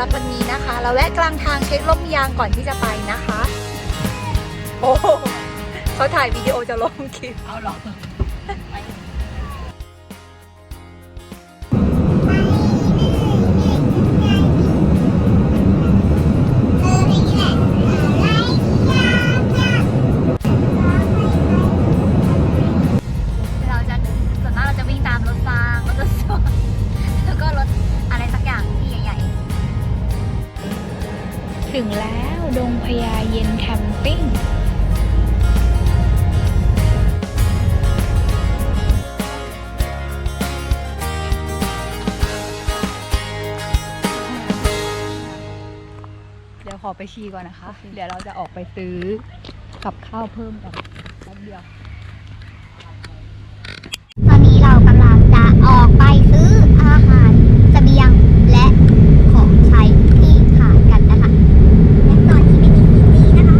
หรับวันนี้นะคะ เราแวะกลางทางเช็คลมยางก่อนที่จะไปนะคะ โอ้เขาถ่ายวิดีโอจะลงคลิป เอาหรอ ถึงแล้วดงพญาเย็นแคมปิ้งเดี๋ยวขอไปชีก่อนนะคะ เดี๋ยวเราจะออกไปซื้อกับข้าวเพิ่มกันแป๊บเดียว ตอนนี้เรากำลังจะออกไปซื้ออาหารเสบียงและของใช้ที่ขาดกันนะคะ และตอนนี้ไม่มีซีจีนะคะ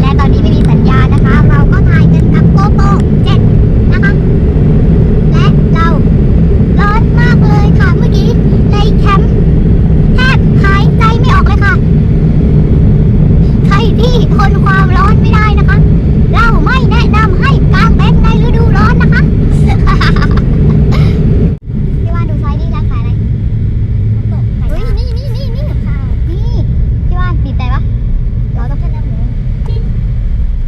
และตอนนี้ไม่มีสัญญาณนะคะ เราก็ถ่ายกันกับโกโป7นะคะ และเราร้อนมากเลยค่ะเมื่อกี้ในแคมป์แทบหายใจไม่ออกเลยค่ะ ใครที่ทนความร้อนไม่ได้นะคะ เราไม่แนะนำให้กางเต็นท์ในฤดูร้อนนะคะ พี่ว่านดูไซส์นี่ร้านขายอะไรเฮ้ยนี่นี่นี่นี่ค่ะนี่พี่ว่านบีบแต่ปะเราต้องแค่น้ำหมู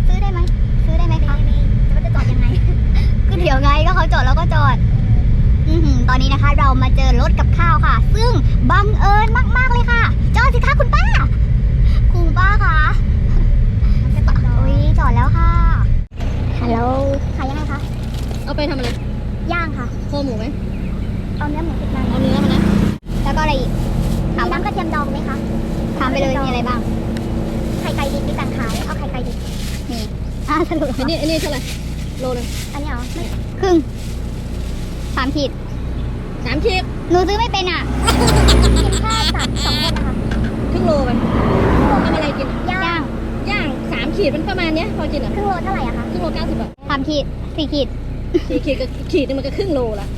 ซื้อได้ไหมซื้อได้ไหมคะจะจะจอดยังไง ก็เดี๋ยวไงก็เขาจอดเราก็จอด อือหือตอนนี้นะคะ เรามาเจอรถกับข้าวค่ะ ซึ่งบังเอิญมาก ๆ เลยค่ะจอดสิคะคุณป้า คุณป้าคะอุ้ยจอดแล้วค่ะฮัลโหลขายยังไงคะเอาไปทำอะไรย่างค่ะโคหมูไหมเอาเนื้อหมูติดมันเอาเนื้อมานะแล้วก็อะไรอีกถามน้ำกระเทียมดองไหมคะถามไปเลยมีอะไรบ้างไข่ไก่ดิบมีการขายเอาไข่ไก่ดิบนี่อ่าสรุปอันนี้อันนี้เท่าไหร่โลนึงอันนี้เหรอไม่ครึ่งสามขีด สามขีดหนูซื้อไม่เป็นอะกินข้าวสามสองคนนะคะครึ่งโลไปทำอะไรกินย่างย่างสามขีดมันประมาณเนี้ยพอกินอะครึ่งโลเท่าไหร่อะคะครึ่งโลเก้าสิบบาทสามขีดสี่ขีดสี่ขีดกับขีดนึงมันก็ครึ่งโลละ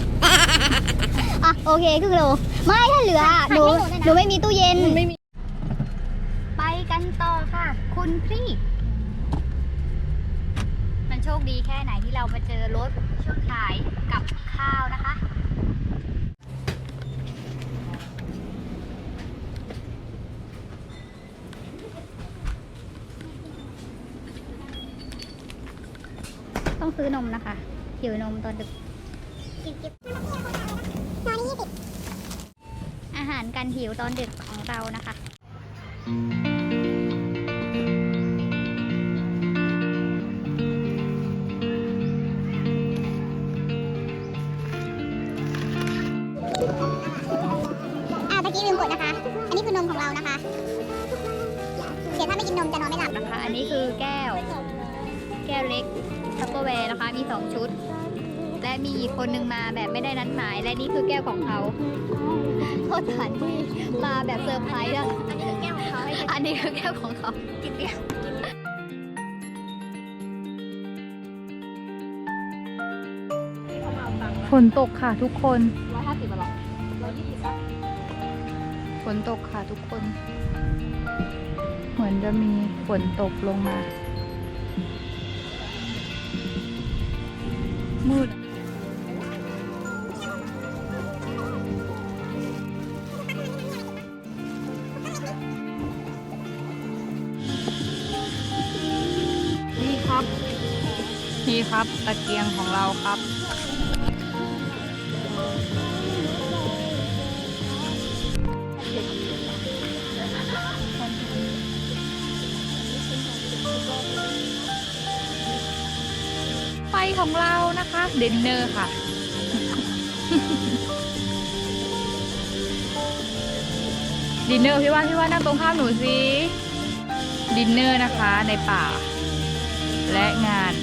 อะโอเคครึ่งโล ไม่ถ้าเหลืออะหนูหนูไม่มีตู้เย็น มันไม่มีไปกันต่อค่ะ คุณพี่ มันโชคดีแค่ไหนที่เรามาเจอรถขายกับข้าวนะคะ ซื้อนมนะคะ หิวนมตอนดึกอาหารการหิวตอนดึกของเรานะคะอ่าตะกี้ลืมกดนะคะ อันนี้คือนมของเรานะคะ เดี๋ยวถ้าไม่กินนมจะนอนไม่หลับนะคะ อันนี้คือแก้ว แก้วเล็ก ซัปเปอร์แวร์นะคะ มี 2 ชุด และมีอีกคนนึงมาแบบไม่ได้นัดหมาย และนี่คือแก้วของเขาโทษฐานที่มาแบบเซอร์ไพรส์อะอันนี้คือแก้วของเขาอันนี้คือแก้วของเขากินเบียร์ฝนตกค่ะทุกคนร้อยห้าสิบบาทหรอร้อยยี่สิบฝนตกค่ะทุกคน เหมือนจะมีฝนตกลงมา มืดนี่ครับ นี่ครับตะเกียงของเราครับ ของเรานะคะ เดนเนอร์ค่ะ ดินเนอร์พี่ว่าพี่ว่านั่งตรงข้ามหนูสิ ดินเนอร์นะคะในป่า และงาน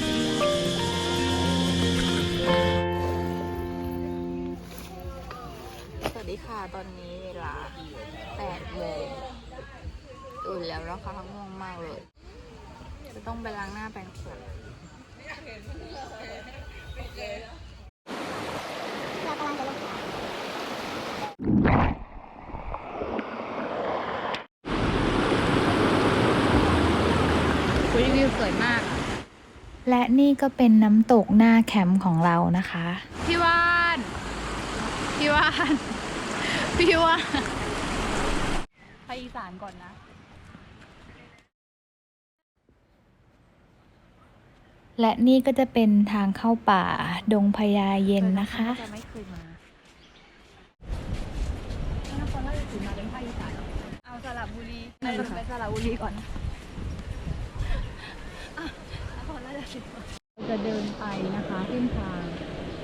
สวัสดีค่ะ ตอนนี้เวลา8โมงตื่นแล้วนะคะง่วงมากเลย จะต้องไปล้างหน้าแปรงฟัน วิวสวยมาก และนี่ก็เป็นน้ำตกหน้าแคมป์ของเรานะคะ พี่วาน พี่วาน พี่วานไปอีสานก่อนนะ และนี่ก็จะเป็นทางเข้าป่าดงพญาเย็นนะคะจะไม่เคยมานครราชสีมาเป็นภาคอีสานเอาสระบุรีไปสระบุรีก่อนเราจะเดินไปนะคะเส้นทาง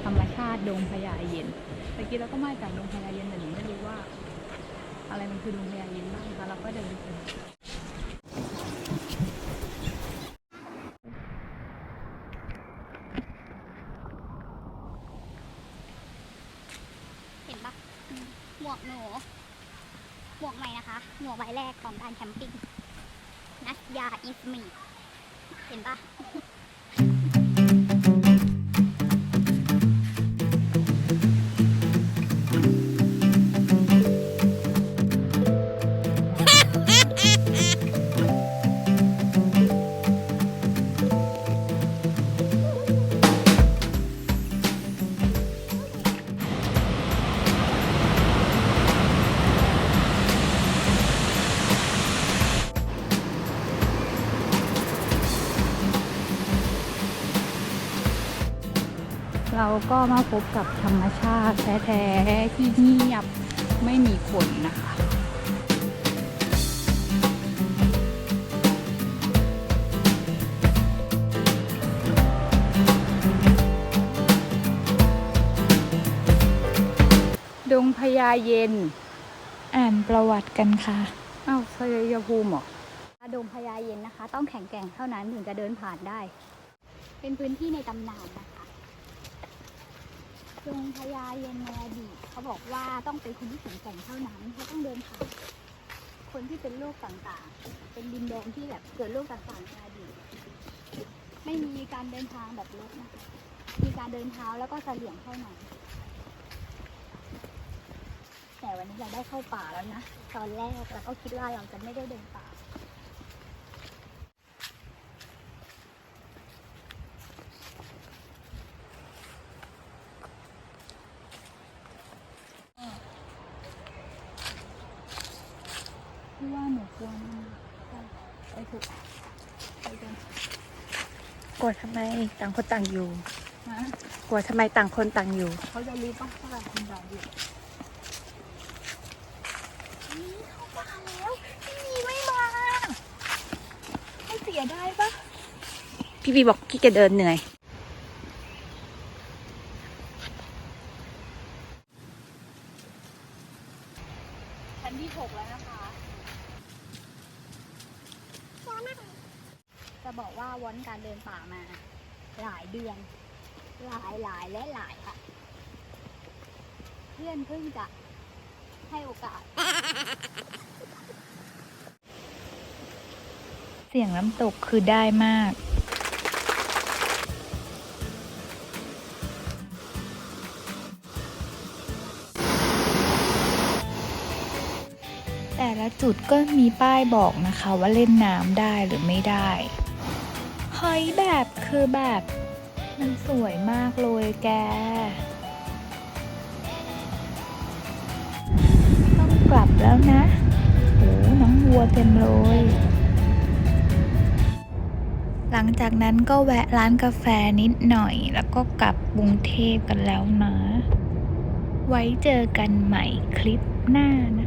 ธรรมชาติดงพญาเย็นตะกี้เราก็มาจากดงพญาเย็นแต่หนูไม่รู้ว่า อะไรมันคือดงพญาเย็นบ้างนะคะเราก็เดินไปกัน เห็นปะอืมหมวกหนู หมวกใหม่นะคะหมวกใบแรกของการแคมปิ้งนัสยาอิสมี เห็นปะ เราก็มาพบกับธรรมชาติแท้ๆที่เงียบไม่มีคนนะคะดงพญาเย็น อ่านประวัติกันค่ะ อ้าวชัยภูมิเหรอดงพญาเย็นนะคะ ต้องแข็งแกร่งเท่านั้นถึงจะเดินผ่านได้ เป็นพื้นที่ในตำนานนะคะ ดงพญาเย็นในอดีตเขาบอกว่าต้องเป็นคนที่แข็งแกร่งเท่านั้นเขาต้องเดินผ่านคนที่เป็นโรคต่างๆ เป็นดินแดนที่แบบเกิดโรคต่างๆในอดีตไม่มีการเดินทางแบบรถนะคะมีการเดินเท้าแล้วก็เสลี่ยงเท่านั้นแต่วันนี้เราได้เข้าป่าแล้วนะ ตอนแรกเราก็คิดว่าเราจะไม่ได้เดินป่าหนูควรไป ถูกไปกันกลัวทำไมต่างคนต่างอยู่นะกลัวทำไมต่างคนต่างอยู่ เขาจะรู้ปะว่าคุณดาวอยู่พี่บีบอกพี่จะเดินเหนื่อย ชั้นที่หกแล้วนะคะ จะบอกว่าวอนการเดินป่ามา หลายเดือน หลายหลายและหลายค่ะ เพื่อนเพิ่งจะให้โอกาส เสียงน้ำตกคือได้มาก แต่ละจุดก็มีป้ายบอกนะคะว่าเล่นน้ำได้หรือไม่ได้เฮ้ยแบบคือแบบ มันสวยมากเลยแก ต้องกลับแล้วนะโอ้น้องวัวเต็มเลย หลังจากนั้นก็แวะร้านกาแฟนิดหน่อย แล้วก็กลับกรุงเทพกันแล้วนะ ไว้เจอกันใหม่คลิปหน้านะคะ